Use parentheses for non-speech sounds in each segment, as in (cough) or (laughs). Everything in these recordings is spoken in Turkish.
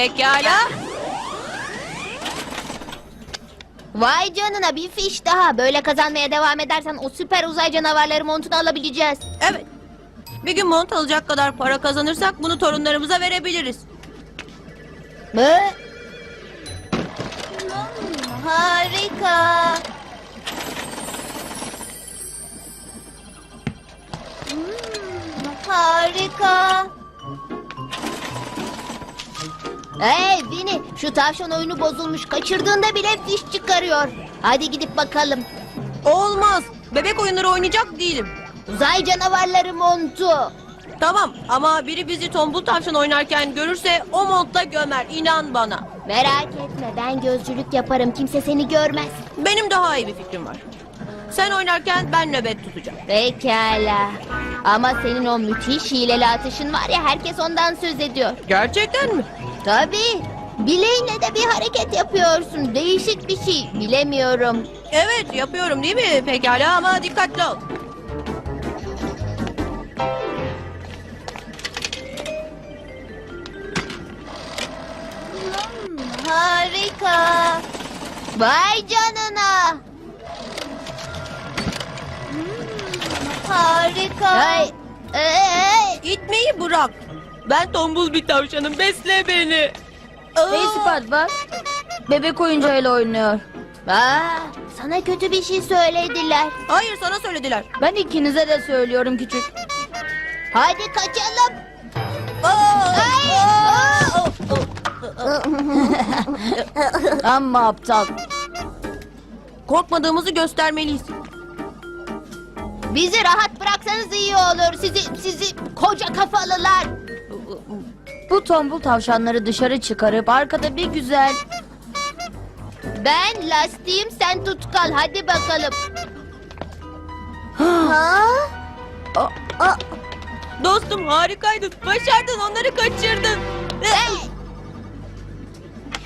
Pekala. Vay canına bir fiş daha. Böyle kazanmaya devam edersen o süper uzay canavarları montunu alabileceğiz. Evet. Bir gün mont alacak kadar para kazanırsak bunu torunlarımıza verebiliriz. Hmm, harika. Hmm, harika. Hey Vini şu tavşan oyunu bozulmuş. Kaçırdığında bile fiş çıkarıyor. Hadi gidip bakalım. Olmaz. Bebek oyunları oynayacak değilim. Uzay canavarları montu. Tamam ama biri bizi tombul tavşan oynarken görürse o montla gömer. inan bana. Merak etme ben gözcülük yaparım. Kimse seni görmez. Benim daha iyi bir fikrim var. Sen oynarken ben nöbet tutacağım. Pekala. Ama senin o müthiş hileli atışın var ya herkes ondan söz ediyor. Gerçekten mi? Tabii. Bileğinle de bir hareket yapıyorsun. Değişik bir şey. Bilemiyorum. Evet yapıyorum değil mi? Pekala ama dikkatli ol. Harika. Vay canına. Harika. Ay, ay. İtmeyi bırak. Ben tombul bir tavşanım. Besle beni. Hey Spat bak. Bebek oyuncağıyla oynuyor. Aa, sana kötü bir şey söylediler. Hayır sana söylediler. Ben ikinize de söylüyorum küçük. Hadi kaçalım. Ay. (laughs) Amma aptal. Korkmadığımızı göstermeliyiz. Bizi rahat bıraksanız iyi olur. Sizi sizi koca kafalılar. Bu tombul tavşanları dışarı çıkarıp arkada bir güzel... Ben lastiğim sen tutkal. Hadi bakalım. ha? Dostum harikaydın. Başardın onları kaçırdın.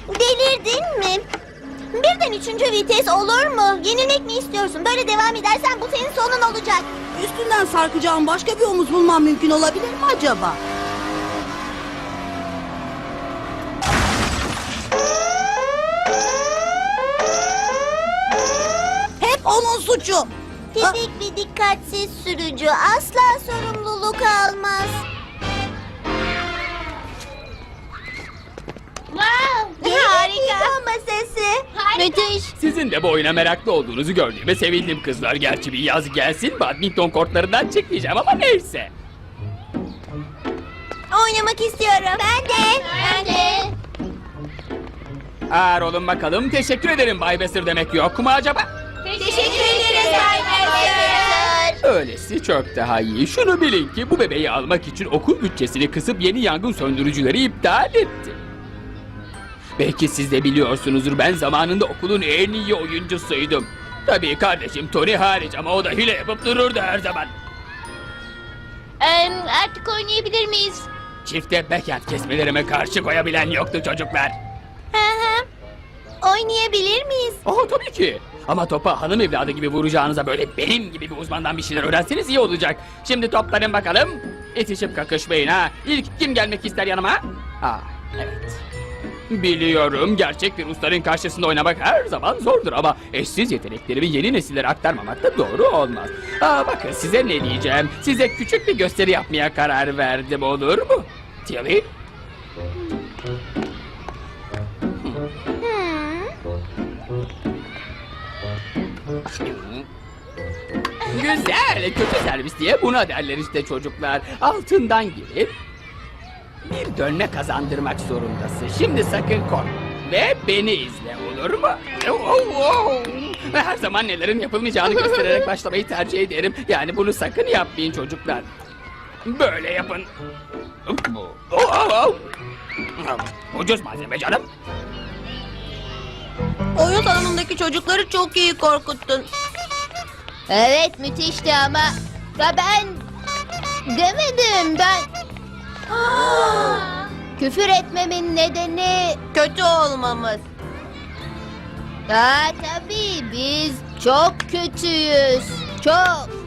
Delirdin mi? Birden üçüncü vites olur mu? Yenilmek mi istiyorsun? Böyle devam edersen bu senin sonun olacak. Üstünden sarkacağım başka bir omuz bulmam mümkün olabilir mi acaba? Onun suçu. Tipik bir dikkatsiz sürücü asla sorumluluk almaz. Wow, harika. Ama sesi. Müthiş. Sizin de bu oyuna meraklı olduğunuzu gördüğüme sevindim kızlar. Gerçi bir yaz gelsin badminton kortlarından çıkmayacağım ama neyse. Oynamak istiyorum. Ben de. Ben de. Ağır olun bakalım. Teşekkür ederim Bay Besser demek yok mu acaba? Teşekkür ederiz Bay Öylesi çok daha iyi. Şunu bilin ki bu bebeği almak için okul bütçesini kısıp yeni yangın söndürücüleri iptal etti. Belki siz de biliyorsunuzdur ben zamanında okulun en iyi oyuncusuydum. Tabii kardeşim Tony hariç ama o da hile yapıp dururdu her zaman. artık oynayabilir miyiz? Çifte backhand kesmelerime karşı koyabilen yoktu çocuklar. Hı hı. Oynayabilir miyiz? Oh tabii ki. Ama topa hanım evladı gibi vuracağınıza böyle benim gibi bir uzmandan bir şeyler öğrenseniz iyi olacak. Şimdi toplanın bakalım. İtişip kakışmayın ha. İlk kim gelmek ister yanıma? Aa evet. Biliyorum gerçek bir ustanın karşısında oynamak her zaman zordur ama eşsiz yeteneklerimi yeni nesillere aktarmamak da doğru olmaz. Aa bakın size ne diyeceğim. Size küçük bir gösteri yapmaya karar verdim olur mu? Tilly? Güzel, kötü servis diye buna derler işte çocuklar. Altından girip bir dönme kazandırmak zorundasın. Şimdi sakın korkma ve beni izle olur mu? Oh, oh, oh. Her zaman nelerin yapılmayacağını göstererek başlamayı tercih ederim. Yani bunu sakın yapmayın çocuklar. Böyle yapın. Oh, oh. Ucuz malzeme canım. Oyun salonundaki çocukları çok iyi korkuttun. Evet müthişti ama ya ben demedim ben. Küfür etmemin nedeni Kötü olmamız. Aa, tabii biz çok kötüyüz. Çok.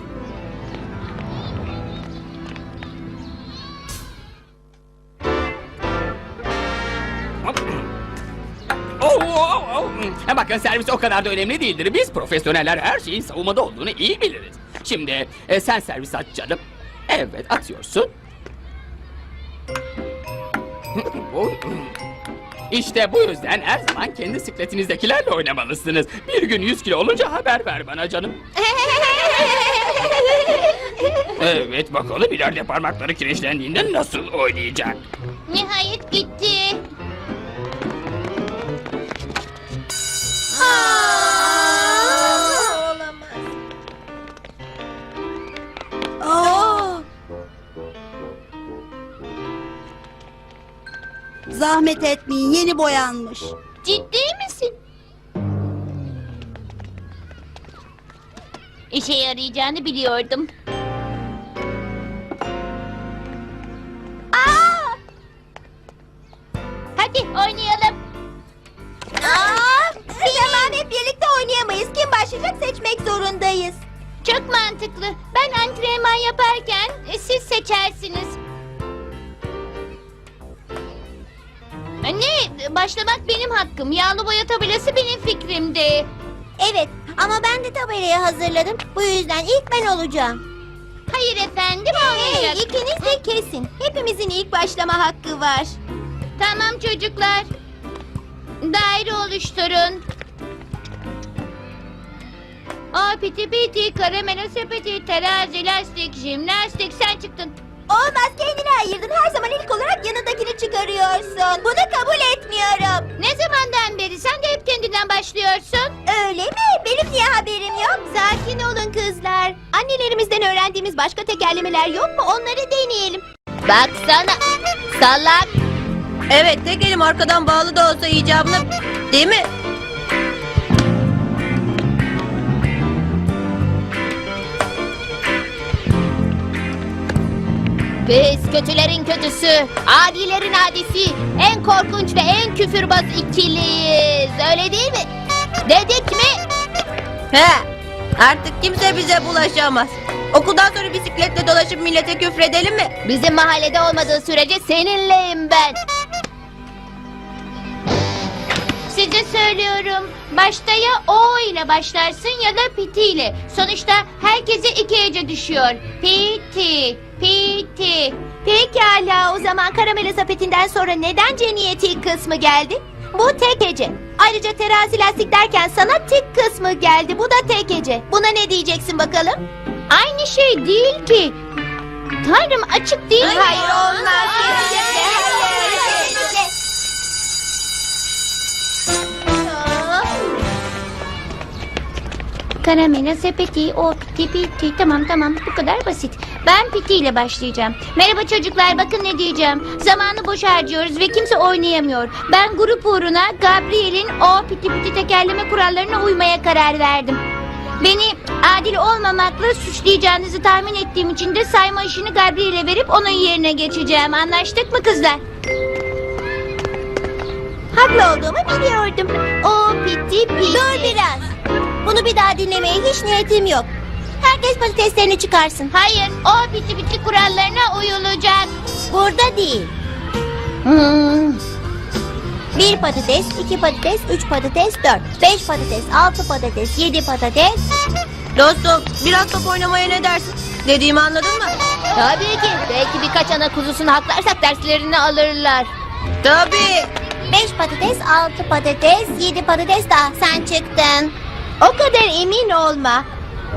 Bakın servis o kadar da önemli değildir. Biz profesyoneller her şeyin savunmada olduğunu iyi biliriz. Şimdi e, sen servis aç canım. Evet atıyorsun. İşte bu yüzden her zaman kendi sikletinizdekilerle oynamalısınız. Bir gün 100 kilo olunca haber ver bana canım. Evet bakalım ileride parmakları kireçlendiğinde nasıl oynayacak. Nihayet gitti. Zahmet etmeyin yeni boyanmış. Ciddi misin? İşe yarayacağını biliyordum. Hakkım. Yağlı boya tabelası benim fikrimdi. Evet ama ben de tabelayı hazırladım. Bu yüzden ilk ben olacağım. Hayır efendim olmayacak. Hey ikiniz de kesin. Hepimizin ilk başlama hakkı var. Tamam çocuklar. Daire oluşturun. O piti piti, karamelo sepeti, terazi, lastik, jimnastik sen çıktın. Olmaz kendini ayırdın. Her zaman ilk olarak yanındakini çıkarıyorsun. Bunu kabul etmiyorum. Ne zamandan beri sen de hep kendinden başlıyorsun? Öyle mi? Benim niye haberim yok? Sakin olun kızlar. Annelerimizden öğrendiğimiz başka tekerlemeler yok mu? Onları deneyelim. Baksana. Salak. Evet tek elim arkadan bağlı da olsa icabını... Değil mi? Biz kötülerin kötüsü, adilerin adisi, en korkunç ve en küfürbaz ikiliyiz. Öyle değil mi? Dedik mi? He. Artık kimse bize bulaşamaz. Okuldan sonra bisikletle dolaşıp millete küfredelim mi? Bizim mahallede olmadığı sürece seninleyim ben. Size söylüyorum. Başta ya O ile başlarsın ya da Piti ile. Sonuçta herkese iki hece düşüyor. Piti, Piti. Pekala o zaman karamela sepetinden sonra neden Ceniyeti kısmı geldi? Bu tek hece. Ayrıca terazi lastik derken sana tek kısmı geldi. Bu da tek hece. Buna ne diyeceksin bakalım? Aynı şey değil ki. Tanrım açık değil. Hayır, olmaz. Karamela sepeti, o piti piti. Tamam tamam bu kadar basit. Ben piti ile başlayacağım. Merhaba çocuklar bakın ne diyeceğim. Zamanı boş harcıyoruz ve kimse oynayamıyor. Ben grup uğruna Gabriel'in o piti piti tekerleme kurallarına uymaya karar verdim. Beni adil olmamakla suçlayacağınızı tahmin ettiğim için de sayma işini Gabriel'e verip onun yerine geçeceğim. Anlaştık mı kızlar? Haklı olduğumu biliyordum. O piti piti. Dur biraz. Bunu bir daha dinlemeye hiç niyetim yok. Herkes patateslerini çıkarsın. Hayır, o piti piti kurallarına uyulacak. Burada değil. Hmm. Bir patates, iki patates, üç patates, dört. Beş patates, altı patates, yedi patates. Dostum biraz top oynamaya ne dersin? Dediğimi anladın mı? Tabii ki. Belki birkaç ana kuzusunu haklarsak derslerini alırlar. Tabii. Beş patates, altı patates, yedi patates daha. Sen çıktın. O kadar emin olma.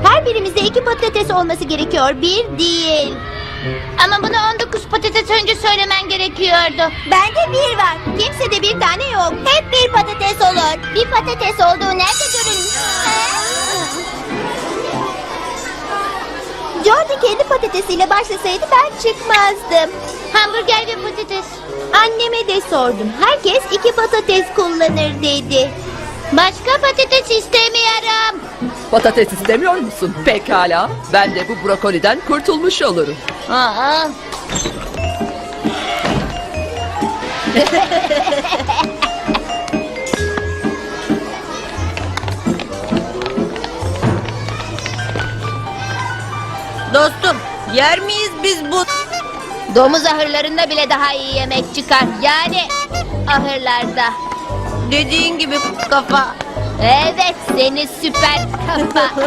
Her birimizde iki patates olması gerekiyor. Bir değil. Ama bunu 19 patates önce söylemen gerekiyordu. Bende bir var. Kimsede bir tane yok. Hep bir patates olur. Bir patates olduğu nerede görülmüş? Jordi kendi patatesiyle başlasaydı ben çıkmazdım. Hamburger ve patates. Anneme de sordum. Herkes iki patates kullanır dedi. Başka patates istemiyorum. Patates istemiyor musun? Pekala. Ben de bu brokoliden kurtulmuş olurum. Aa. (laughs) Dostum yer miyiz biz bu... Domuz ahırlarında bile daha iyi yemek çıkar. Yani ahırlarda. Dediğin gibi kafa. Evet seni süper kafa. (laughs)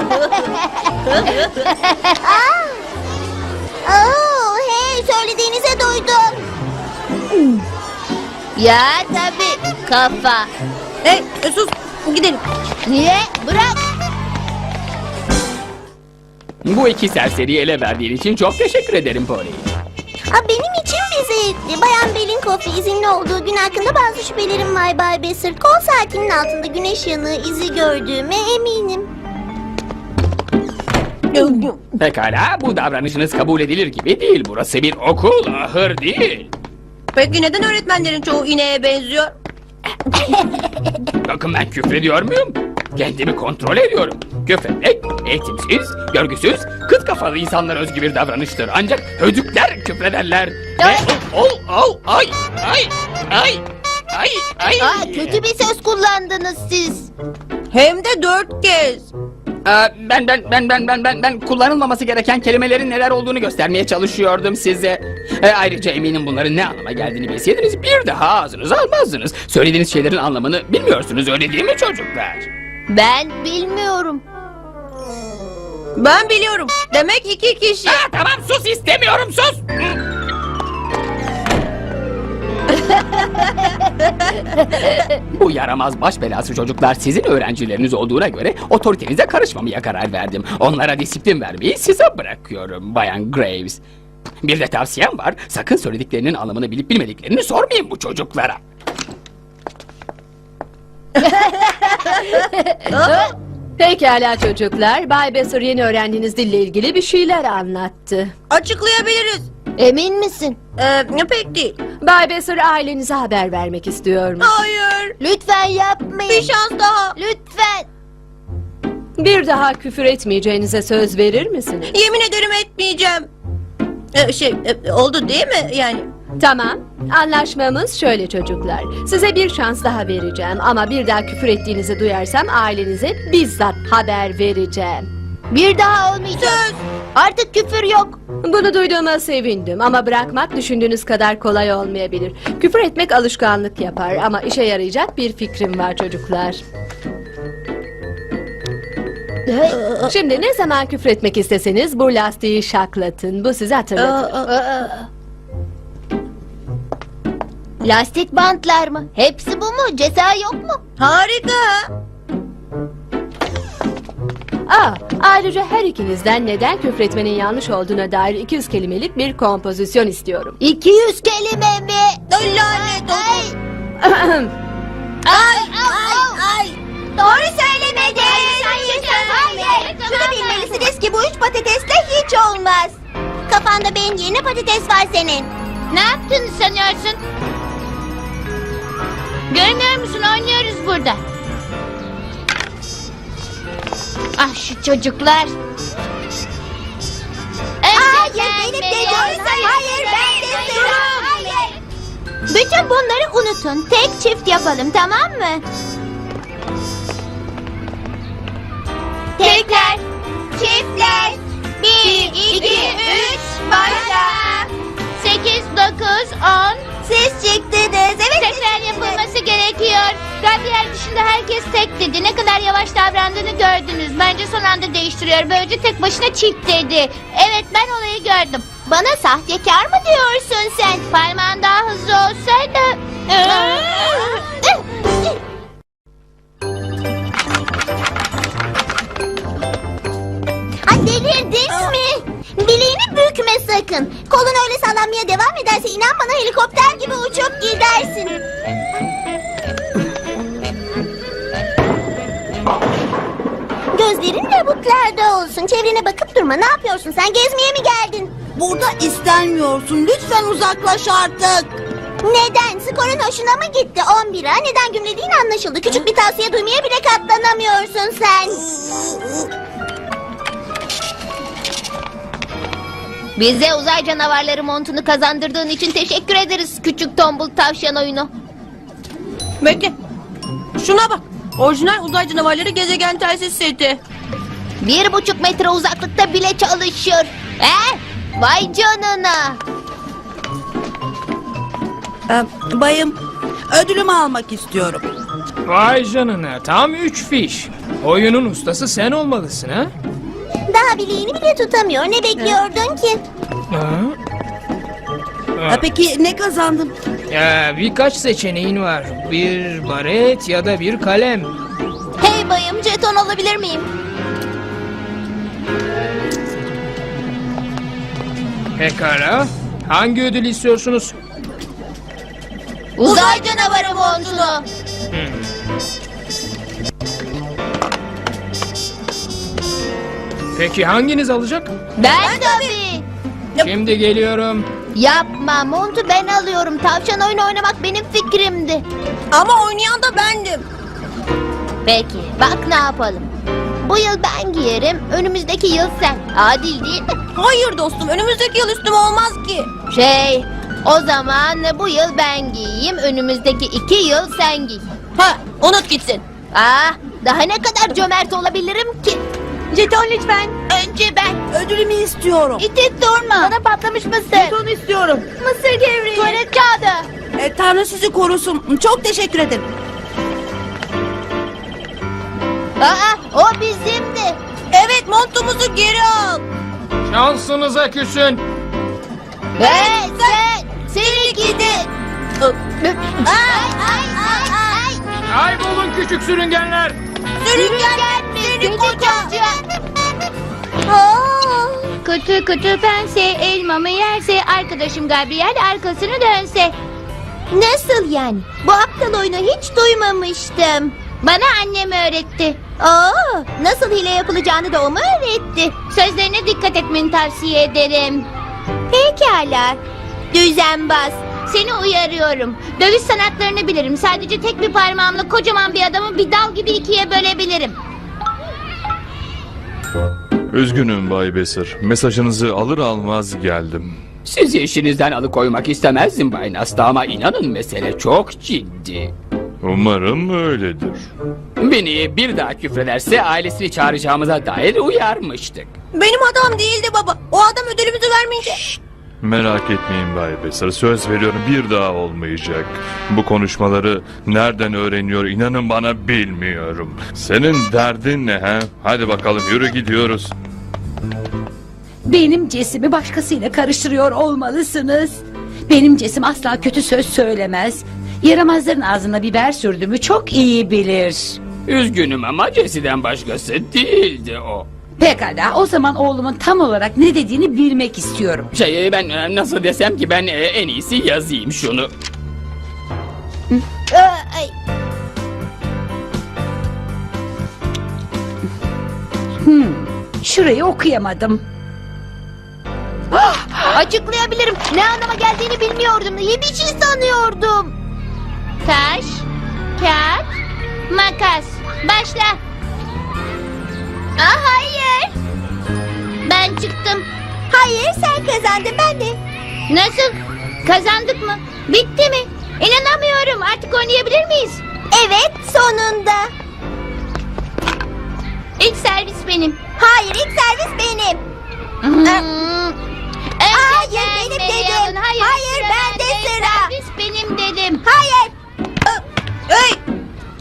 Oo, hey söylediğinize duydum. ya tabii kafa. Hey sus gidelim. Niye? Bırak. Bu iki serseriyi ele verdiğin için çok teşekkür ederim Polly. Ha, benim için bizi Bayan Belinkoff izinli olduğu gün hakkında bazı şüphelerim var Bay Besser. Kol saatinin altında güneş yanığı izi gördüğüme eminim. Pekala bu davranışınız kabul edilir gibi değil. Burası bir okul, ahır değil. Peki neden öğretmenlerin çoğu ineğe benziyor? Bakın ben küfrediyor muyum? Kendimi kontrol ediyorum. Küfretmek eğitimsiz, görgüsüz, kıt kafalı insanlar özgü bir davranıştır. Ancak hödükler küfrederler. Ve ol, ol, ay, ay, ay, ay, ay. Aa, kötü bir söz kullandınız siz. Hem de dört kez. Aa, ben ben ben ben ben ben ben kullanılmaması gereken kelimelerin neler olduğunu göstermeye çalışıyordum size. E, ayrıca eminim bunların ne anlama geldiğini bilseydiniz bir daha ağzınıza almazdınız. Söylediğiniz şeylerin anlamını bilmiyorsunuz öyle değil mi çocuklar? Ben bilmiyorum. Ben biliyorum. Demek iki kişi. Aa, tamam sus istemiyorum sus. Bu yaramaz baş belası çocuklar sizin öğrencileriniz olduğuna göre otoritenize karışmamaya karar verdim. Onlara disiplin vermeyi size bırakıyorum Bayan Graves. Bir de tavsiyem var. Sakın söylediklerinin anlamını bilip bilmediklerini sormayın bu çocuklara. (laughs) Pekala çocuklar. Bay Besser yeni öğrendiğiniz dille ilgili bir şeyler anlattı. Açıklayabiliriz. Emin misin? Ee, pek değil. Bay Besser ailenize haber vermek istiyormuş. Hayır. Lütfen yapmayın. Bir şans daha. Lütfen. Bir daha küfür etmeyeceğinize söz verir misiniz? Yemin ederim etmeyeceğim. Ee, şey e, oldu değil mi yani? Tamam. Anlaşmamız şöyle çocuklar. Size bir şans daha vereceğim ama bir daha küfür ettiğinizi duyarsam ailenize bizzat haber vereceğim. Bir daha olmayacak. Söz. Artık küfür yok. Bunu duyduğuma sevindim ama bırakmak düşündüğünüz kadar kolay olmayabilir. Küfür etmek alışkanlık yapar ama işe yarayacak bir fikrim var çocuklar. Şimdi ne zaman küfür etmek isteseniz bu lastiği şaklatın. Bu sizi hatırlatır. Lastik bantlar mı? Hepsi bu mu? Ceza yok mu? Harika. Aa, ayrıca her ikinizden neden küfretmenin yanlış olduğuna dair 200 kelimelik bir kompozisyon istiyorum. 200 kelime mi? Ay, Lanet olsun. Ay, ay, ay. Doğru söylemedin. Hayır. Şunu bilmelisiniz ki bu üç patatesle hiç olmaz. Kafanda beyin yerine patates var senin. Ne yaptığını sanıyorsun? Görmüyor musun? Oynuyoruz burada. Ah şu çocuklar. Hayır benim de Hayır ben de Hayır. Bütün bunları unutun. Tek çift yapalım tamam mı? Tekler. Çiftler. Bir, iki, üç, başla. Yapılması gerekiyor. Gabriel dışında herkes tek dedi. Ne kadar yavaş davrandığını gördünüz. Bence son anda değiştiriyor. Böylece tek başına çift dedi. Evet ben olayı gördüm. Bana sahtekar mı diyorsun sen? Parmağın daha hızlı olsaydı... Ay delirdin mi? Bileğini bükme sakın. Kolun öyle sallanmaya devam ederse inan bana helikopter gibi uçup gidersin. Gözlerin labutlarda olsun. Çevrene bakıp durma. Ne yapıyorsun? Sen gezmeye mi geldin? Burada istenmiyorsun. Lütfen uzaklaş artık. Neden? Skorun hoşuna mı gitti? 11'a neden gümlediğin anlaşıldı. Küçük bir tavsiye duymaya bile katlanamıyorsun sen. Bize uzay canavarları montunu kazandırdığın için teşekkür ederiz küçük tombul tavşan oyunu. Bekle. Şuna bak. Orijinal uzay canavarları gezegen telsiz seti. Bir buçuk metre uzaklıkta bile çalışır. Eh, vay canına. Ee, bayım, ödülümü almak istiyorum. Vay canına tam üç fiş. Oyunun ustası sen olmalısın ha? Daha bileğini bile tutamıyor. Ne bekliyordun ki? Ha? Ha, peki ne kazandım? Ya, birkaç seçeneğin var. Bir baret ya da bir kalem. Hey bayım jeton alabilir miyim? Pekala. Hangi ödül istiyorsunuz? Uzay canavarı montunu. Peki hanginiz alacak? Ben tabii. Şimdi geliyorum. Yapma montu ben alıyorum. Tavşan oyunu oynamak benim fikrimdi. Ama oynayan da bendim. Peki bak ne yapalım. Bu yıl ben giyerim, önümüzdeki yıl sen. Adil değil mi? Hayır dostum önümüzdeki yıl üstüm olmaz ki. Şey, o zaman bu yıl ben giyeyim, önümüzdeki iki yıl sen giy. Ha unut gitsin. Ah, daha ne kadar cömert olabilirim ki? Jeton lütfen. Önce ben. Ödülümü istiyorum. İtip durma. Bana patlamış mısır. Jeton istiyorum. Mısır gevreği. Tuvalet kağıdı. E, Tanrı sizi korusun. Çok teşekkür ederim. Aa, o bizimdi. Evet montumuzu geri al. Şansınıza küsün. Ve sen, seni gidin. Ay, ay, ay, ay. Kaybolun küçük sürüngenler. Sürüngen koca. Kutu kutu pense elmamı yerse arkadaşım Gabriel arkasını dönse. Nasıl yani? Bu aptal oyunu hiç duymamıştım. Bana annem öğretti. Oo, nasıl hile yapılacağını da o mu öğretti? Sözlerine dikkat etmeni tavsiye ederim. Pekala. Düzenbaz. Seni uyarıyorum. Dövüş sanatlarını bilirim. Sadece tek bir parmağımla kocaman bir adamı bir dal gibi ikiye bölebilirim. Üzgünüm Bay Besir. Mesajınızı alır almaz geldim. Sizi işinizden alıkoymak istemezdim Bay Nasta ama inanın mesele çok ciddi. Umarım öyledir. Beni bir daha küfrederse ailesini çağıracağımıza dair uyarmıştık. Benim adam değildi baba. O adam ödülümüzü vermeyince. Merak etmeyin Bay Besir. Söz veriyorum bir daha olmayacak. Bu konuşmaları nereden öğreniyor inanın bana bilmiyorum. Senin derdin ne ha? Hadi bakalım yürü gidiyoruz. Benim Cesim'i başkasıyla karıştırıyor olmalısınız. Benim Cesim asla kötü söz söylemez. Yaramazların ağzına biber sürdüğümü çok iyi bilir. Üzgünüm ama Jesse'den başkası değildi o. Pekala o zaman oğlumun tam olarak ne dediğini bilmek istiyorum. Şey ben e, nasıl desem ki ben e, en iyisi yazayım şunu. Ay. Şurayı okuyamadım. (gasps) Açıklayabilirim. Ne anlama geldiğini bilmiyordum. İyi bir şey sanıyordum. Taş, kağıt, makas. Başla. Aa, hayır. Ben çıktım. Hayır sen kazandın ben de. Nasıl? Kazandık mı? Bitti mi? İnanamıyorum. Artık oynayabilir miyiz? Evet sonunda. İlk servis benim. Hayır ilk servis benim. Hmm. Hayır, benim beni dedim. Hayır, Hayır, bende bende. sıra. Servis benim dedim. Hayır. Hey.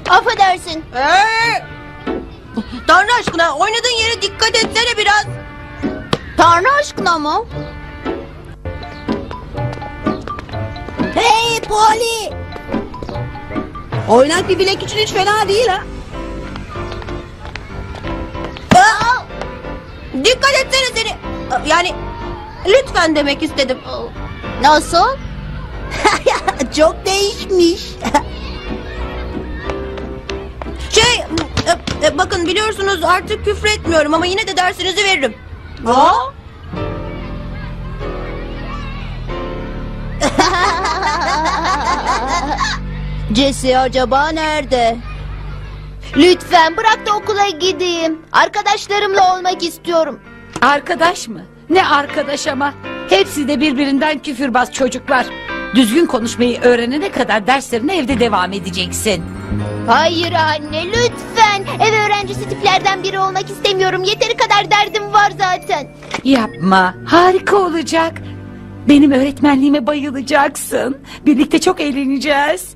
Affedersin. Ee! Tanrı aşkına oynadığın yere dikkat etsene biraz. Tanrı aşkına mı? Hey Polly. Oynak bir bilek için hiç fena değil ha. Aa! Dikkat etsene seni. Yani lütfen demek istedim. Nasıl? (laughs) Çok değişmiş. Şey e, e, bakın biliyorsunuz artık küfür etmiyorum ama yine de dersinizi veririm. Aa? (laughs) Jesse acaba nerede? Lütfen bırak da okula gideyim. Arkadaşlarımla olmak istiyorum. Arkadaş mı? Ne arkadaş ama? Hepsi de birbirinden küfürbaz çocuklar. Düzgün konuşmayı öğrenene kadar derslerine evde devam edeceksin. Hayır anne lütfen. Ev öğrencisi tiplerden biri olmak istemiyorum. Yeteri kadar derdim var zaten. Yapma. Harika olacak. Benim öğretmenliğime bayılacaksın. Birlikte çok eğleneceğiz.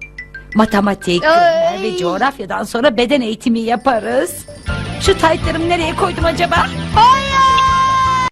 Matematik, Ay. ve coğrafyadan sonra beden eğitimi yaparız. Şu taytlarımı nereye koydum acaba? Hayır.